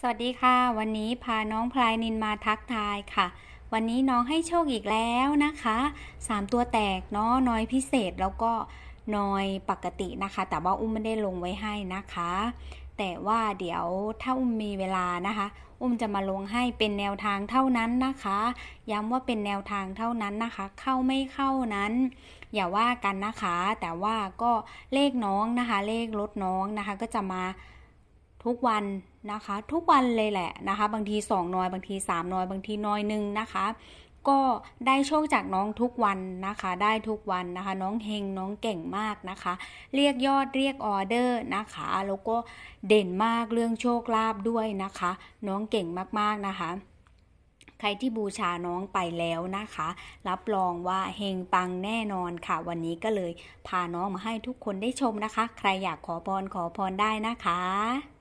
สวัสดีค่ะ วันนี้พาน้องพลายนินมาทักทายค่ะ วันนี้น้องให้โชคอีกแล้วนะคะสามตัวแตกเนาะน้อยพิเศษแล้วก็น้อยปกตินะคะ แต่ว่าอุ้มไม่ได้ลงไว้ให้นะคะ แต่ว่าเดี๋ยวถ้าอุ้มมีเวลานะคะ อุ้มจะมาลงให้เป็นแนวทางเท่านั้นนะคะ ย้ำว่าเป็นแนวทางเท่านั้นนะคะ เข้าไม่เข้านั้น อย่าว่ากันนะคะ แต่ว่าก็เลขน้องนะคะ เลขรถน้องนะคะก็จะมา ทุกวันนะคะ ทุกวันเลยแหละนะคะ บางทีสองน้อยบางทีสามน้อยบางทีน้อยหนึ่งนะคะ ก็ได้โชคจากน้องทุกวันนะคะ ได้ทุกวันนะคะ น้องเฮงน้องเก่งมากนะคะ เรียกยอดเรียกออเดอร์นะคะ แล้วก็เด่นมากเรื่องโชคลาภด้วยนะคะ น้องเก่งมากๆนะคะใครที่บูชาน้องไปแล้วนะคะ รับรองว่าเฮงปังแน่นอนค่ะ วันนี้ก็เลยพาน้องมาให้ทุกคนได้ชมนะคะ ใครอยากขอพรขอพรได้นะคะ